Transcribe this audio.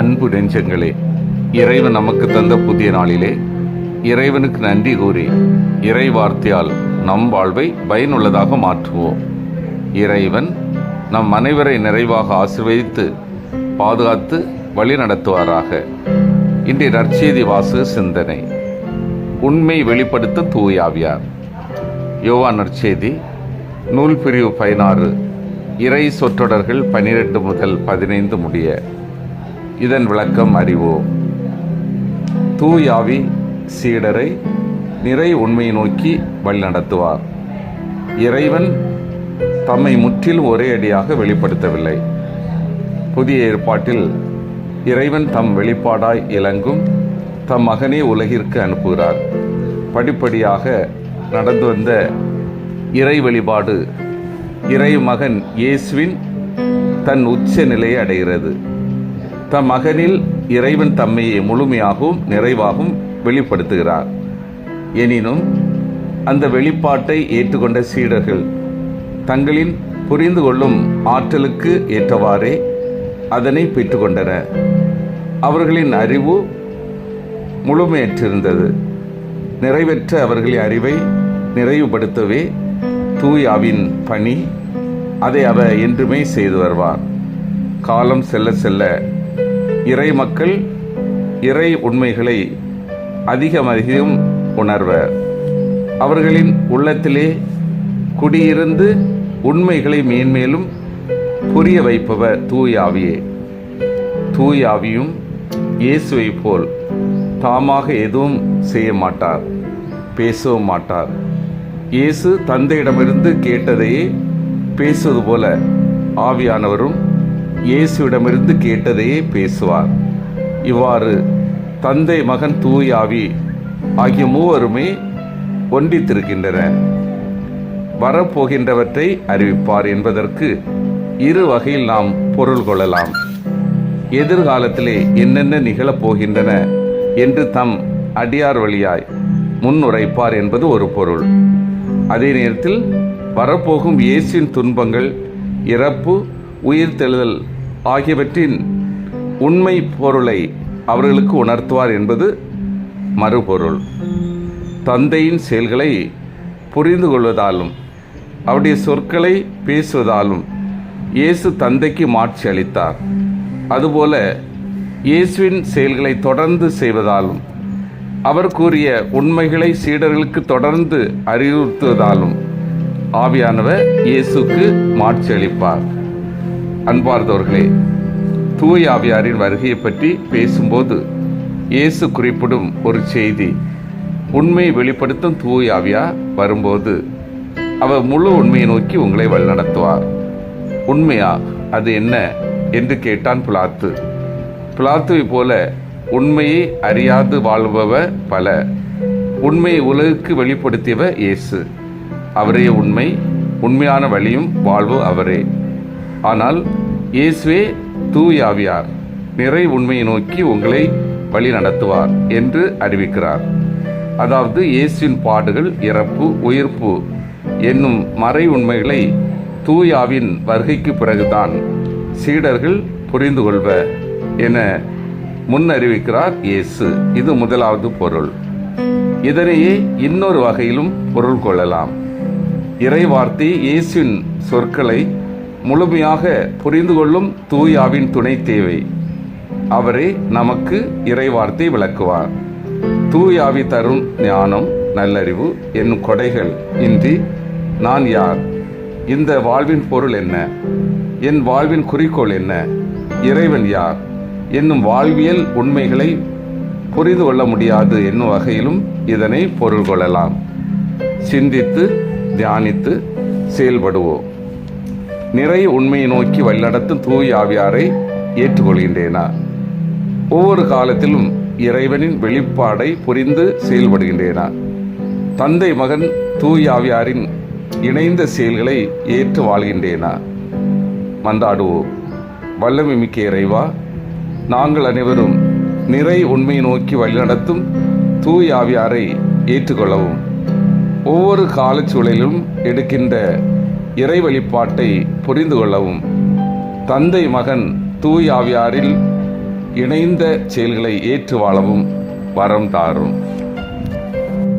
அன்பு நெஞ்சங்களே இறைவன் நமக்கு தந்த புதிய நாளிலே இறைவனுக்கு நன்றி கூறி இறை வார்த்தையால் நம் வாழ்வை பயனுள்ளதாக மாற்றுவோம். இறைவன் நம் அனைவரை நிறைவாக ஆசிர்வதித்து பாதுகாத்து வழி நடத்துவாராக. இன்றைய நற்செய்தி வாசு சிந்தனை. உண்மை வெளிப்படுத்த தூயாவியார் யோவா நற்செய்தி நூல் பிரிவு பதினாறு இறை சொற்றொடர்கள் பனிரெண்டு முதல் பதினைந்து முடிய இதன் விளக்கம் அறிவோம். தூயாவி சீடரை நிறை உண்மையை நோக்கி வழிநடத்துவார் இறைவன் தம்மை முற்றிலும் ஒரே அடியாக வெளிப்படுத்தவில்லை. புதிய ஏற்பாட்டில் இறைவன் தம் வெளிப்பாடாய் இலங்கும் தம் மகனே உலகிற்கு அனுப்புகிறார். படிப்படியாக நடந்து வந்த இறை வழிபாடு இறை மகன் இயேசுவின் தன் உச்ச நிலையை அடைகிறது. தம் மகனில் இறைவன் தம்மையை முழுமையாகவும் நிறைவாகவும் வெளிப்படுத்துகிறார். எனினும் அந்த வெளிப்பாட்டை ஏற்றுக்கொண்ட சீடர்கள் தங்களின் புரிந்து கொள்ளும் ஆற்றலுக்கு ஏற்றவாறே அதனை பெற்றுக்கொண்டனர். அவர்களின் அறிவு முழுமையற்றிருந்தது. நிறைவேற்ற அவர்களின் அறிவை நிறைவுபடுத்தவே தூயாவின் பணி அதை அவர் என்றுமே செய்து வருவார். காலம் செல்ல செல்ல இறை மக்கள் இறை உண்மைகளை அதிகம் அதிகம் உணர்வர். அவர்களின் உள்ளத்திலே குடியிருந்து உண்மைகளை மேன்மேலும் புரிய வைப்பவர் தூயாவியே தூயாவியும் இயேசுவை போல் தாமாக எதுவும் செய்ய மாட்டார் பேசவும் மாட்டார். இயேசு தந்தையிடமிருந்து கேட்டதையே பேசுவது போல ஆவியானவரும் இயேசுவிடமிருந்து கேட்டதையே பேசுவார். இவ்வாறு தந்தை மகன் தூயாவி ஆகிய மூவருமே ஒன்றித்திருக்கின்றன வரப்போகின்றவற்றை அறிவிப்பார் என்பதற்கு இரு வகையில் நாம் பொருள் கொள்ளலாம். எதிர்காலத்திலே என்னென்ன நிகழப்போகின்றன என்று தம் அடியார் வழியாய் முன்னுரைப்பார் என்பது ஒரு பொருள். அதே நேரத்தில் வரப்போகும் இயேசின் துன்பங்கள் இறப்பு உயிர்த்தெழுதல் ஆகியவற்றின் உண்மை பொருளை அவர்களுக்கு உணர்த்துவார் என்பது மறுபொருள். தந்தையின் செயல்களை புரிந்து கொள்வதாலும் அவருடைய சொற்களை பேசுவதாலும் இயேசு தந்தைக்கு மாட்சி அளித்தார். அதுபோல இயேசுவின் செயல்களை தொடர்ந்து செய்வதாலும் அவர் கூறிய உண்மைகளை சீடர்களுக்கு தொடர்ந்து அறிவுறுத்துவதாலும் ஆவியானவர் இயேசுக்கு மாட்சி அளிப்பார். அன்பார்ந்தவர்களே தூய் ஆவியாரின் வருகையை பற்றி பேசும்போது இயேசு குறிப்பிடும் ஒரு செய்தி உண்மையை வெளிப்படுத்தும் தூய் ஆவியா வரும்போது அவர் முழு உண்மையை நோக்கி உங்களை வழிநடத்துவார். உண்மையா அது என்ன என்று கேட்டான் பிளாத்து பிளாத்துவை போல உண்மையை அறியாது வாழ்பவர் பல உண்மையை உலகுக்கு வெளிப்படுத்தியவர் இயேசு. அவரே உண்மை உண்மையான வழியும் வாழ்வு அவரே. ஆனால் இயேசுவே தூயாவியார் நிறை உண்மையை நோக்கி உங்களை வழி நடத்துவார் என்று அறிவிக்கிறார். அதாவது இயேசுவின் பாடுகள் இறப்பு உயிர்ப்பு என்னும் மறை உண்மைகளை தூயாவின் வருகைக்கு பிறகுதான் சீடர்கள் புரிந்து கொள்வ என முன் அறிவிக்கிறார் இயேசு. இது முதலாவது பொருள். இதனையே இன்னொரு வகையிலும் பொருள் கொள்ளலாம். இறை வார்த்தை இயேசுவின் சொற்களை முழுமையாக புரிந்து கொள்ளும் தூயாவின் துணை தேவை. அவரே நமக்கு இறைவார்த்தை விளக்குவார். தூயாவி தரும் ஞானம் நல்லறிவு என்னும் கொடைகள் இன்றி நான் யார்? இந்த வாழ்வின் பொருள் என்ன? என் வாழ்வின் குறிக்கோள் என்ன? இறைவன் யார்? என்னும் வாழ்வியல் உண்மைகளை புரிந்து கொள்ள முடியாது என்னும் வகையிலும் இதனை பொருள் கொள்ளலாம். சிந்தித்து தியானித்து செயல்படுவோம். நிறை உண்மையை நோக்கி வழிநடத்தும் தூய் ஆவியாரை ஏற்றுக்கொள்கின்றேனா? ஒவ்வொரு காலத்திலும் இறைவனின் வெளிப்பாடை புரிந்து செயல்படுகின்றேனா? தந்தை மகன் தூய் ஆவியாரின் இணைந்த செயல்களை ஏற்று வாழ்கின்றேனா? மந்தாடுவோம் வல்லமை மிக்க இறைவா நாங்கள் அனைவரும் நிறை உண்மையை நோக்கி வழிநடத்தும் தூய் ஆவியாரை ஏற்றுக்கொள்ளவும். ஒவ்வொரு காலச்சூழலிலும் எடுக்கின்ற இறை வழிபாட்டை புரிந்து கொள்ளவும். தந்தை மகன் தூய் ஆவியாரில் இணைந்த செயல்களை ஏற்று வாழவும் வரம் தாரும்.